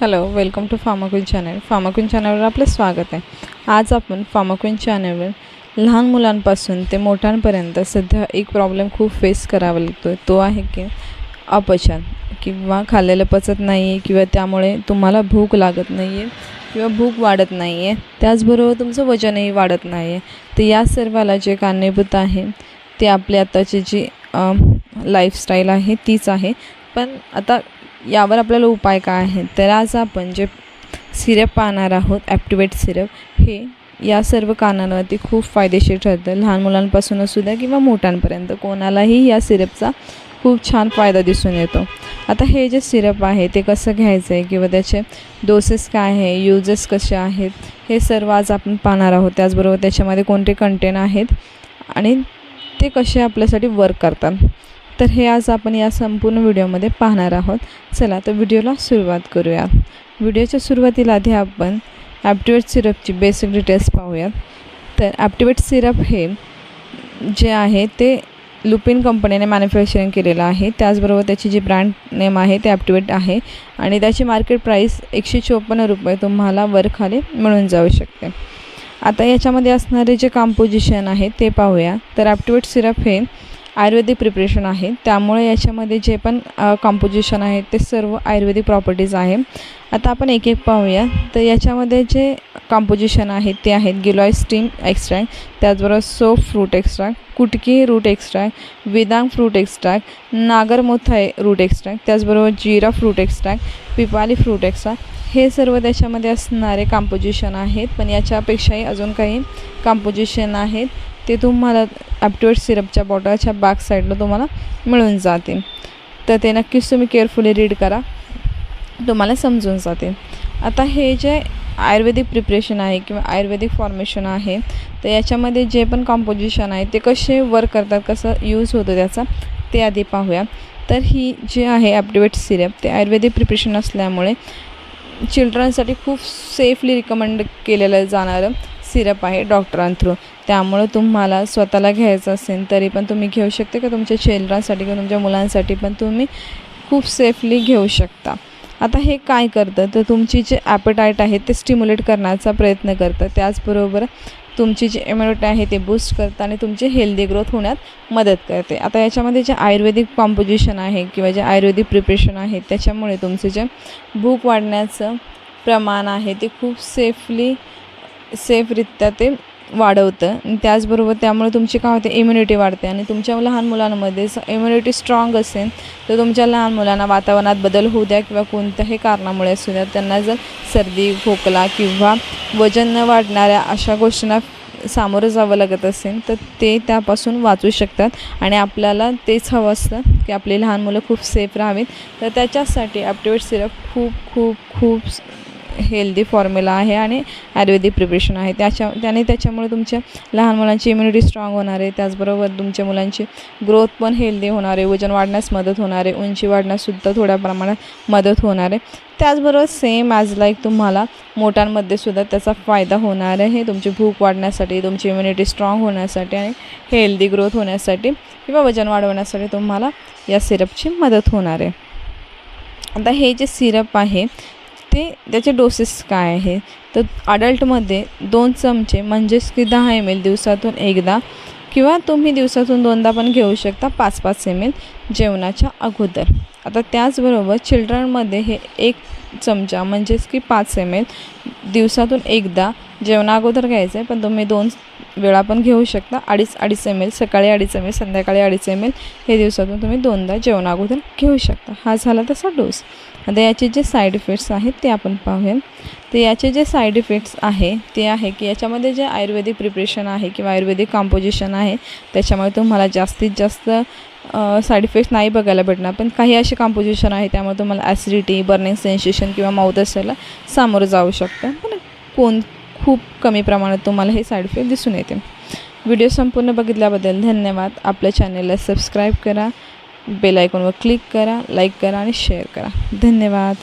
Hello welcome to Pharmaquin channel Pharmaquin चॅनलवर आपलं स्वागत आहे. आज आपण फार्माक्विन चॅनलवर लहान मुलांपासून ते मोठ्यांपर्यंत सध्या एक प्रॉब्लेम खूप फेस करावा लागतो तो आहे की अपचन किंवा खाल्लेलं पचत नाही आहे किंवा त्यामुळे तुम्हाला भूक लागत नाही आहे किंवा भूक वाढत नाही आहे त्याचबरोबर तुमचं वजनही वाढत नाही आहे तर या सर्वाला जे कारणीभूत आहे ते आपली आताची जी लाईफस्टाईल आहे तीच आहे. पण आता यावर आपल्याला उपाय काय आहे तर आज आपण जे सिरप पाहणार आहोत ॲक्टिवेट सिरप हे या सर्व कारणांवरती खूप फायदेशीर ठरतं. लहान मुलांपासून असू द्या किंवा मोठ्यांपर्यंत कोणालाही या सिरपचा खूप छान फायदा दिसून येतो. आता हे जे सिरप आहे ते कसं घ्यायचं आहे किंवा त्याचे डोसेस काय आहे युजेस कसे आहेत हे सर्व आज आपण पाहणार आहोत. त्याचबरोबर त्याच्यामध्ये कोणते कंटेन आहेत आणि ते कसे आपल्यासाठी वर्क करतात. तर हे आज आपण या संपूर्ण व्हिडिओमध्ये पाहणार आहोत. चला तर व्हिडिओला सुरुवात करूया. व्हिडिओच्या सुरुवातीला आधी आपण ॲप्टिवेट सिरपची बेसिक डिटेल्स पाहूयात. तर ॲप्टिवेट सिरप हे जे आहे ते लुपिन कंपनीने मॅन्युफॅक्चरिंग केलेलं आहे. त्याचबरोबर त्याची जी ब्रँड नेम आहे ते ॲप्टिवेट आहे आणि त्याची मार्केट प्राईस एकशे चोपन्न रुपये तुम्हाला वरखाली मिळून जाऊ शकते. आता याच्यामध्ये असणारे जे कॉम्पोजिशन आहे ते पाहूया. तर ॲप्टिवेट सिरप हे आयुर्वेदिक प्रिपरेशन आहे. त्यामुळे याच्यामध्ये जे पण कॉम्पोजिशन आहे ते सर्व आयुर्वेदिक प्रॉपर्टीज आहे. आता आपण एक एक पाहूया. तर याच्यामध्ये जे कॉम्पोजिशन आहेत ते आहेत गिलॉय स्टीम एक्स्ट्रॅक्ट त्याचबरोबर सोप फ्रूट एक्स्ट्रॅक्ट कुटकी रूट एक्स्ट्रॅक्ट वेदांग फ्रूट एक्स्ट्रॅक्ट नागरमोथाय रूट एक्स्ट्रॅक्ट त्याचबरोबर जिरा फ्रूट एक्स्ट्रॅक्ट पिपाली फ्रूट एक्स्ट्रॅक्ट हे सर्व त्याच्यामध्ये असणारे कॉम्पोजिशन आहेत. पण याच्यापेक्षाही अजून काही कॉम्पोजिशन आहेत. ते तुम्हाला ॲप्टिवेट सिरपच्या बॉटलच्या बॅक साईडला तुम्हाला मिळून जातील. तर ते नक्कीच तुम्ही केअरफुली रीड करा. तुम्हाला समजून जाते आता हे जे आयुर्वेदिक प्रिपरेशन आहे किंवा आयुर्वेदिक फॉर्मेशन आहे तर याच्यामध्ये जे पण कॉम्पोजिशन आहे ते कसे वर्क करतात कसं यूज होतं त्याचा ते आधी पाहूया. तर ही जे आहे ॲप्टिवेट सिरप ते आयुर्वेदिक प्रिपरेशन असल्यामुळे चिल्ड्रनसाठी खूप सेफली रिकमेंड केलेलं जाणारं सिरप आहे डॉक्टरांथ्रू त्यामुळं तुम्हाला स्वतःला घ्यायचं असेल तरी पण तुम्ही घेऊ शकता का तुमच्या चिल्ड्रनसाठी किंवा तुमच्या मुलांसाठी पण तुम्ही खूप सेफली घेऊ शकता. आता हे काय करतं? तर तुमची जे ॲपेटाईट आहे ते स्टिम्युलेट करण्याचा प्रयत्न करतं. त्याचबरोबर तुमची जी इम्युनिटी आहे ते बूस्ट करतं आणि तुमची हेल्दी ग्रोथ होण्यात मदत करते. आता याच्यामध्ये जे आयुर्वेदिक कॉम्पोजिशन आहे किंवा जे आयुर्वेदिक प्रिपरेशन आहे त्याच्यामुळे तुमचं जे भूक वाढण्याचं प्रमाण आहे ते खूप सेफली सेफरित्या ते वाढवतं. आणि त्याचबरोबर त्यामुळे तुमची काय होते इम्युनिटी वाढते. आणि तुमच्या लहान मुलांमध्ये इम्युनिटी स्ट्रॉंग असेल तर तुमच्या लहान मुलांना वातावरणात बदल होऊ द्या किंवा कोणत्याही कारणामुळे असू द्या. त्यांना जर सर्दी खोकला किंवा वजन न वाढणाऱ्या अशा गोष्टींना सामोरं जावं लागत असेल तर ते त्यापासून वाचू शकतात. आणि आपल्याला तेच हवं असतं की आपली लहान मुलं खूप सेफ राहावीत. तर त्याच्यासाठी ॲप्टिवेट सिरप खूप खूप खूप हेल्दी फॉर्म्युला आहे आणि आयुर्वेदिक प्रिपरेशन आहे. त्याच्या त्याने त्याच्यामुळे तुमच्या लहान मुलांची इम्युनिटी स्ट्रॉंग होणार आहे. त्याचबरोबर तुमच्या मुलांची ग्रोथ पण हेल्दी होणार आहे. वजन वाढण्यास मदत होणार आहे. उंची वाढण्याससुद्धा थोड्या प्रमाणात मदत होणार आहे. त्याचबरोबर सेम ॲज लाईक तुम्हाला मोठ्यांमध्ये सुद्धा त्याचा फायदा होणार आहे. तुमची भूक वाढण्यासाठी तुमची इम्युनिटी स्ट्रॉंग होण्यासाठी आणि हेल्दी ग्रोथ होण्यासाठी किंवा वजन वाढवण्यासाठी तुम्हाला या सिरपची मदत होणार आहे. आता हे जे सिरप आहे ते त्याचे डोसेस काय आहे? तर अडल्टमध्ये दोन चमचे म्हणजेच की दहा एम एल दिवसातून एकदा किंवा तुम्ही दिवसातून दोनदा पण घेऊ शकता पाच पाच एम एल जेवणाच्या अगोदर. आता त्याचबरोबर चिल्ड्रनमध्ये हे एक चमचा म्हणजेच की पाच एम एल दिवसातून एकदा जेवणा अगोदर घ्यायचं आहे. पण तुम्ही दोन वेळा पण घेऊ शकता. अडीच अडीच एम एल सकाळी अडीच एम एल संध्याकाळी अडीच एम एल हे दिवसातून तुम्ही दोनदा जेवणा अगोदर घेऊ शकता. हा झाला तसा डोस. आता याचे जे साईड इफेक्ट्स आहेत ते आपण पाहूया. तर याचे जे साईड इफेक्ट्स आहे ते आहे की याच्यामध्ये जे आयुर्वेदिक प्रिपरेशन आहे किंवा आयुर्वेदिक कॉम्पोजिशन आहे त्याच्यामुळे तुम्हाला जास्तीत जास्त साईड इफेक्ट्स नाही बघायला भेटणार. पण काही असे कॉम्पोजिशन आहे त्यामुळे तुम्हाला ॲसिडिटी बर्निंग सेन्सेशन किंवा माउथ असायला सामोरं जाऊ शकतं. पण कोण खूप कमी प्रमाणात तुम्हाला हे साईड इफेक्ट दिसून येते व्हिडिओ संपूर्ण बघितल्याबद्दल धन्यवाद. आपल्या चॅनलला सबस्क्राईब करा. बेल आयकॉनवर क्लिक करा लाईक करा आणि शेअर करा. धन्यवाद.